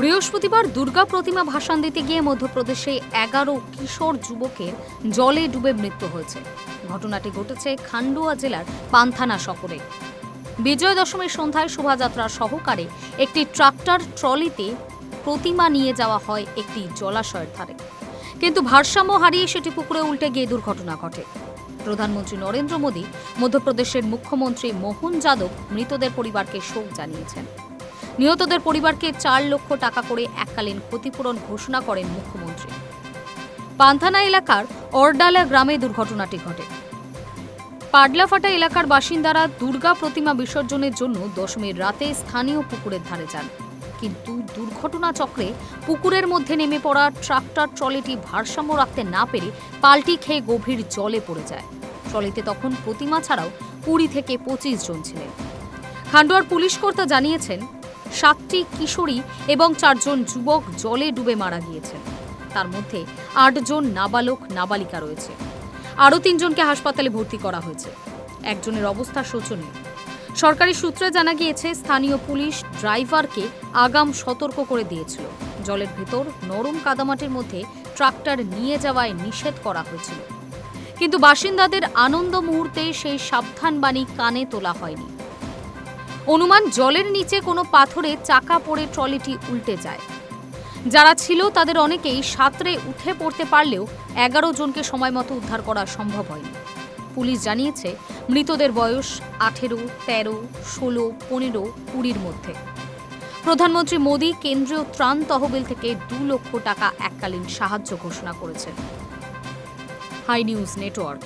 বৃহস্পতিবার দুর্গা প্রতিমা ভাসান দিতে গিয়ে মধ্যপ্রদেশে এগারো কিশোর যুবকের জলে ডুবে মৃত্যু হয়েছে। ঘটনাটি ঘটেছে খান্ডুয়া জেলার পান্থানা শহরে। বিজয় দশমীর সন্ধ্যায় শোভাযাত্রার সহকারে একটি ট্রাক্টর ট্রলিতে প্রতিমা নিয়ে যাওয়া হয় একটি জলাশয়ের ধারে। কিন্তু ভারসাম্য হারিয়ে সেটি পুকুরে উল্টে গিয়ে দুর্ঘটনা ঘটে। প্রধানমন্ত্রী নরেন্দ্র মোদী মধ্যপ্রদেশের মুখ্যমন্ত্রী মোহন যাদব মৃতদের পরিবারকে শোক জানিয়েছেন। নিহতদের পরিবারকে চার লক্ষ টাকা করে এককালীন ক্ষতিপূরণ ঘোষণা করেন মুখ্যমন্ত্রী। পান্থানা এলাকার অরডালা গ্রামে দুর্ঘটনাটি ঘটে। পাডলাফাটা এলাকার বাসিন্দারা দুর্গা প্রতিমা বিসর্জনের জন্য দশমীর রাতে স্থানীয় পুকুরের ধারে যান। কিন্তু দুর্ঘটনা চক্রে পুকুরের মধ্যে নেমে পড়া ট্রাক্টর ট্রলিটি ভারসাম্য রাখতে না পেরে পাল্টি খেয়ে গভীর জলে পড়ে যায়। ট্রলিতে তখন প্রতিমা ছাড়াও কুড়ি থেকে পঁচিশ জন ছিলেন। খান্ডোয়ার পুলিশ কর্তা জানিয়েছেন সাতটি কিশোরী এবং চারজন যুবক জলে ডুবে মারা গিয়েছেন তার মধ্যে আটজন নাবালক, নাবালিকা রয়েছে। আরও তিনজনকে হাসপাতালে ভর্তি করা হয়েছে। একজনের অবস্থা শোচনীয়। সরকারি সূত্রে জানা গিয়েছে, স্থানীয় পুলিশ ড্রাইভারকে আগাম সতর্ক করে দিয়েছিল। জলের ভেতর নরম কাদামাটির মধ্যে ট্রাক্টর নিয়ে যাওয়ায় নিষেধ করা হয়েছিল। কিন্তু বাসিন্দাদের আনন্দ মুহূর্তে সেই সাবধানবাণী কানে তোলা হয়নি। অনুমান জলের নিচে কোনো পাথরে চাকা পড়ে ট্রলিটি উল্টে যায়। যারা ছিল তাদের অনেকেই সাঁতরে উঠে পড়তে পারলেও এগারো জনকে সময় মতো উদ্ধার করা সম্ভব হয়নি। পুলিশ জানিয়েছে, মৃতদের বয়স আঠেরো, তেরো, ষোলো, পনেরো, কুড়ির মধ্যে। প্রধানমন্ত্রী মোদী কেন্দ্রীয় ত্রাণ তহবিল থেকে দু লক্ষ টাকা এককালীন সাহায্য ঘোষণা করেছেন। High news network.